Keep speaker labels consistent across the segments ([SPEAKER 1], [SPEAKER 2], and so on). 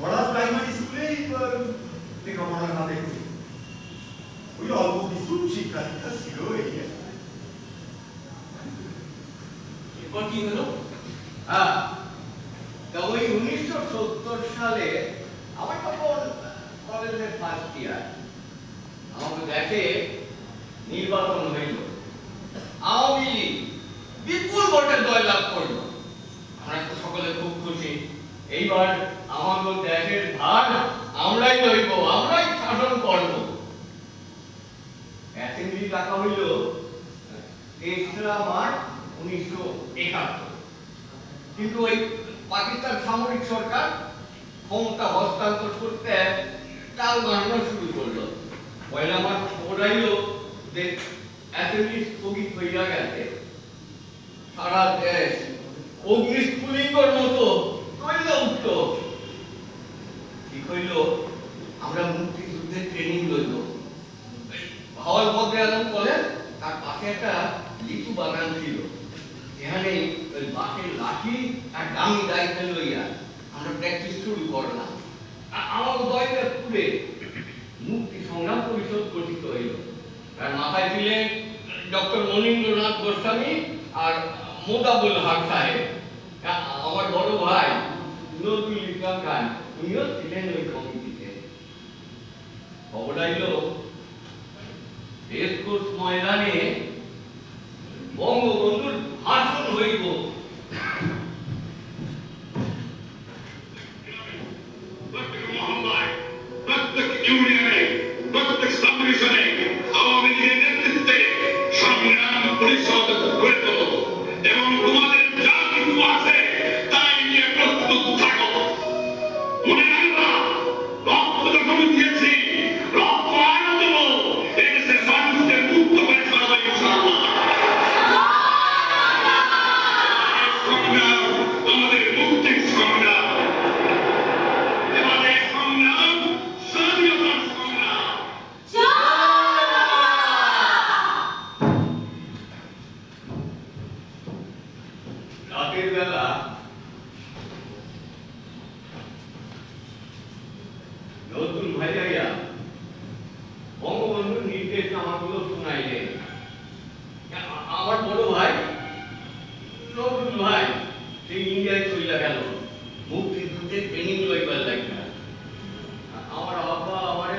[SPEAKER 1] পাড়া প্রাইমারি স্কুলেই লেখাপড়ার হাতে ওই অল্প কিছু শিক্ষা ছিল এই
[SPEAKER 2] এরপর কি হলো?
[SPEAKER 3] হ্যাঁ। তা ওই উনিশশো সত্তর সালে আমার তখন কলেজের ফার্স্ট ইয়ার আমাদের দেশে নির্বাচন হইল। আওয়ামী লীগ বিপুল ভোটে জয়লাভ করল আমরা তো সকলে খুব খুশি এইবার আমাদের দেশের ভার আমরাই লইব, আমরাই শাসন করব। অ্যাসেম্বলি ডাকা হইল, তেসরা মার্চ উনিশশো একাত্তর। কিন্তু ওই পাকিস্তান সামরিক সরকার ক্ষমতা হস্তান্তর করতে চাল বানানো শুরু করল। পয়লা মার্চ খবর আইলো যে অ্যাসেম্বলি স্থগিত হইয়া গেছে। সারা দেশ অগ্নিস্ফুলিঙ্গর মতো হইল আমরা মুক্তিযুদ্ধের ট্রেনিং লইল হল পথে আলম বলে তার পাশে একটা লিচু বাগান ছিল। এখানে ওই বাঁশের লাঠি আর ডামি দায়িত্ব লইয়া আমরা প্র্যাকটিস শুরু করলাম। আ- আমার দয়টা পুরে মুক্তি সংগ্রাম পরিষদ গঠিত হইল। তার মাথায় ছিলেন ডক্টর মনীন্দ্রনাথ গোস্বামী আর মোদাবুল হক সাহেব। আমার বড় ভাই নজরুল ইসলাম উনিও ছিলেন ওই কমিটিতে খবর আইল রেসকোর্স ময়দানে নির্দেশ আমাগুলো শোনাইলেন আমার বড় ভাই নতুন ভাই সে ইন্ডিয়ায় চলে গেল। মুক্তিযুদ্ধে ট্রেনিং লইবার লাগবে আমার আব্বা আমার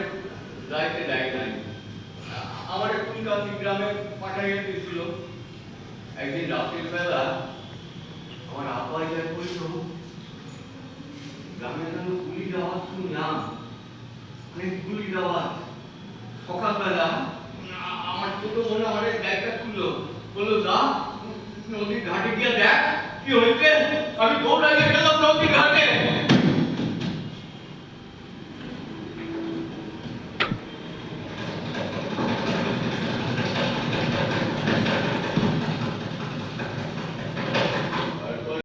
[SPEAKER 3] যাইতে দেয় নাই। আমার কুলকাতি গ্রামে পাঠাইয়া দিয়েছিল একদিন রাতের বেলা আমার আব্বা যা কইল গ্রামে যেন গুলি দেওয়া শুনলাম অনেক গুলি দেওয়া সকালবেলা আমার ছোট মনে অনেক ব্যাগটা খুললো। বলল দা নদীর ঘাটে গিয়ে দেখ, কি হইতে আমি দৌড়াই